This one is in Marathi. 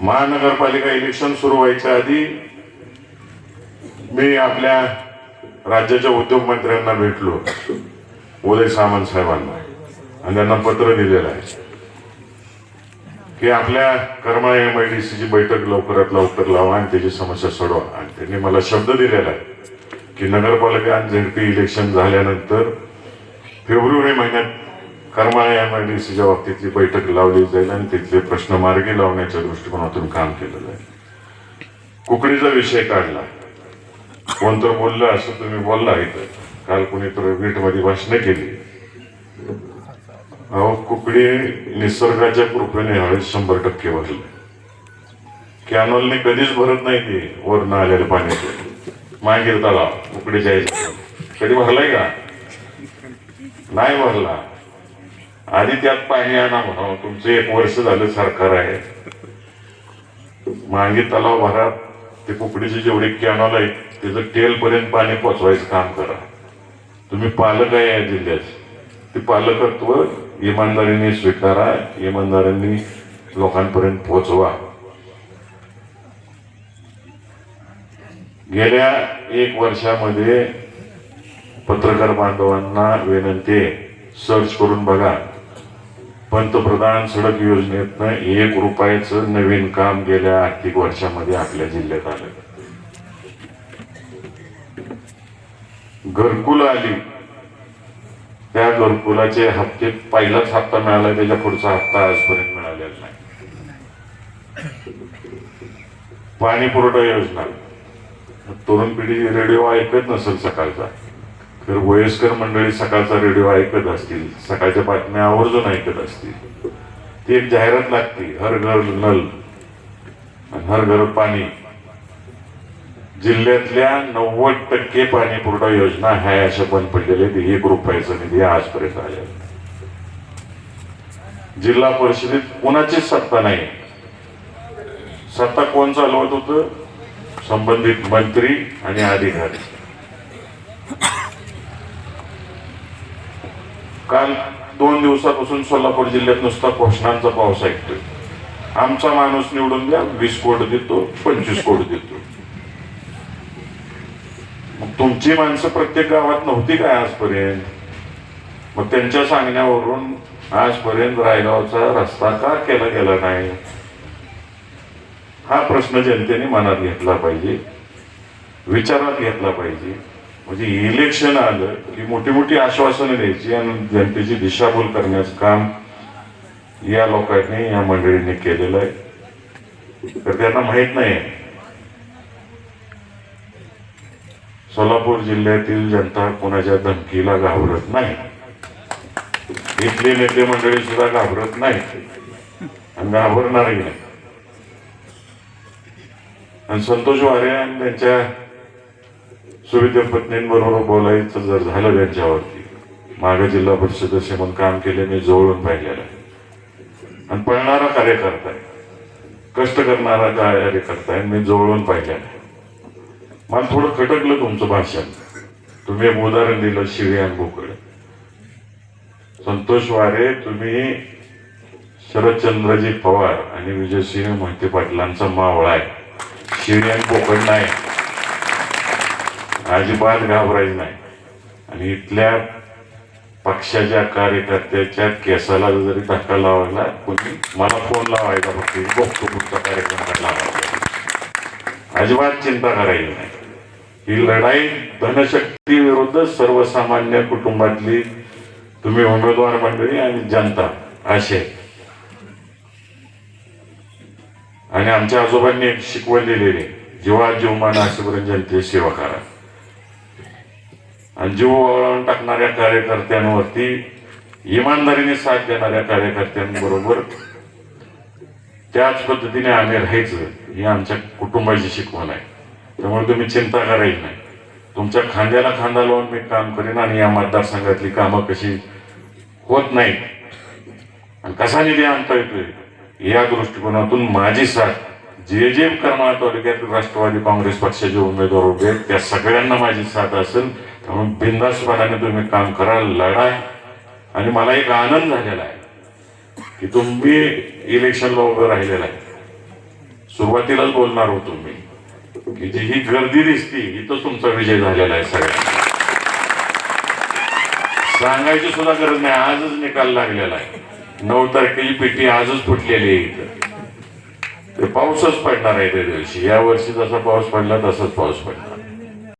महानगरपालिका इलेक्शन सुरू व्हायच्या आधी मी आपल्या राज्याच्या उद्योग मंत्र्यांना भेटलो उदय सामंत साहेबांना. आणि त्यांना पत्र दिलेलं आहे की आपल्या कर्मा एम आय डी सीची बैठक लवकरात लवकर लावा आणि त्याची समस्या सोडवा. आणि त्यांनी मला शब्द दिलेला आहे की नगरपालिका आणि झेडपी इलेक्शन झाल्यानंतर फेब्रुवारी महिन्यात करमाळा एम आय डी सीच्या बाबतीतली बैठक लावली जाईल आणि तिथले प्रश्न मार्गी लावण्याच्या दृष्टिकोनातून काम केलेलं आहे. कुकडीचा विषय काढला. कोणतर बोललं असं तुम्ही बोलला इथं. काल कोणीतरी वीटमध्ये भाषणं केली. अहो कुकडी निसर्गाच्या कृपेने हवेत शंभर टक्के भरले. कॅनॉलने कधीच भरत नाही ती वरनं आलेलं पाणी मागील तलाव कुकडीच्या कधी भरलाय का? नाही भरला. आधी त्यात पाणी आणा म्हणावं. तुमचं एक वर्ष झालं सरकार आहे. मागे तलाव भरा ते कुकडीचे जेवढे कॅनॉल आहेत त्याचं टेलपर्यंत पाणी पोचवायचं काम करा. तुम्ही पालक आहे या जिल्ह्याचे. ते पालकत्व इमानदारीने स्वीकारा इमानदारीने लोकांपर्यंत पोचवा. गेल्या एक वर्षामध्ये पत्रकार बांधवांना विनंती सर्च करून बघा. पंतप्रधान सडक योजनेतनं एक रुपयाचं नवीन काम गेल्या आर्थिक वर्षामध्ये आपल्या जिल्ह्यात आलं. घरकुल आली. त्या घरकुलाचे हप्ते पहिलाच हप्ता मिळाला त्याच्या पुढचा हप्ता आजपर्यंत मिळालेला नाही. पाणी पुरवठा योजना. तरुण पिढी रेडिओ ऐकत नसेल सकाळचा. तर वयस्कर मंडळी सकाळचा रेडिओ ऐकत असतील सकाळच्या बातम्या आवर्जून ऐकत असतील. ती एक जाहिरात लागते हर घर नल हर घर पाणी. जिल्ह्यातल्या नव्वद टक्के पाणी पुरवठा योजना ह्या अशा बंद पडलेल्या आहेत. एक रुपयाचा निधी आजपर्यंत आलेला जिल्हा परिषदेत कोणाचीच सत्ता नाही. सत्ता कोण चालवत होतं? संबंधित मंत्री आणि अधिकारी. काल दोन दिवसापासून सोलापूर जिल्ह्यात नुसता घोषणांचा पाऊस ऐकतोय. आमचा माणूस निवडून द्या वीस कोट देतो पंचवीस कोट देतो. मग तुमची माणसं प्रत्येक गावात नव्हती काय आजपर्यंत? मग त्यांच्या सांगण्यावरून आजपर्यंत रायगावचा रस्ता का केला गेला नाही? हा प्रश्न जनतेने मनात घेतला पाहिजे विचारात घेतला पाहिजे. म्हणजे इलेक्शन आलं की मोठी मोठी आश्वासनं द्यायची आणि जनतेची दिशाभूल करण्याचं काम या लोकांनी या मंडळींनी केलेलं आहे. तर त्यांना माहीत नाही सोलापूर जिल्ह्यातील जनता कोणाच्या धमकीला घाबरत नाही. इथले नेते मंडळी सुद्धा घाबरत नाही आणि घाबरणारही नाही आणि संतोष वारे आणि त्यांच्या सुविधा पत्नींबरोबर बोलायचं जर झालं त्यांच्यावरती मागे जिल्हा परिषद असे म्हणून काम केले मी जवळून पाहिलेलं आहे. आणि पळणारा कार्यकर्ता आहे. कष्ट करणारा कार्यकर्ता आहे मी जवळून पाहिलेला आहे. मला थोडं खटकलं तुमचं भाषण. तुम्ही एक उदाहरण दिलं शिवे आणि बोकड. संतोष वारे तुम्ही शरदचंद्रजी पवार आणि विजयसिंह मोहिते पाटलांचा मावळा आहे. शिवे आणि बोकड नाही. अजिबात घाबरायचं नाही. आणि इथल्या पक्षाच्या कार्यकर्त्याच्या केसाला जरी धक्का लावायला कोणी मला फोन लावायचा फक्त. बघतो पुढचा कार्यक्रम लावायचा अजिबात चिंता करायची नाही. ही लढाई धनशक्ती विरुद्ध सर्वसामान्य कुटुंबातली तुम्ही उमेदवार मंडळी आणि जनता असे. आणि आमच्या आजोबांनी एक शिकवण दिलेली जीवा जीवमान आशेपर्यंत जनतेची सेवा करा. आणि जीव वळवून टाकणाऱ्या कार्यकर्त्यांवरती इमानदारीने साथ देणाऱ्या कार्यकर्त्यांबरोबर त्याच पद्धतीने आम्ही राहायचं. ही आमच्या कुटुंबाची शिकवण आहे. त्यामुळे तुम्ही चिंता करायची नाही. तुमच्या खांद्याला खांदा लावून मी काम करेन आणि या मतदारसंघातली कामं कशी होत नाहीत. आणि कसा निधी आणता येतोय? या दृष्टिकोनातून माझी साथ जे जे करमाळा तालुक्यात राष्ट्रवादी काँग्रेस पक्षाचे उमेदवार उभे आहेत त्या सगळ्यांना माझी साथ असेल. म्हणून बिंदासपणाने तुम्ही काम करा लढा आणि मला एक आनंद झालेला आहे की तुम्ही इलेक्शनला उभं राहिलेला आहे. सुरुवातीलाच बोलणार हो तुम्ही की जी ही गर्दी दिसती इथं तुमचा विजय झालेला आहे सगळ्या सांगायची सुद्धा गरज नाही आजच निकाल लागलेला आहे. नऊ तारखेची पेटी आजच फुटलेली आहे इथं. ते पाऊसच पडणार आहे त्या दिवशी. या वर्षी जसा पाऊस पडला तसाच पाऊस पडणार.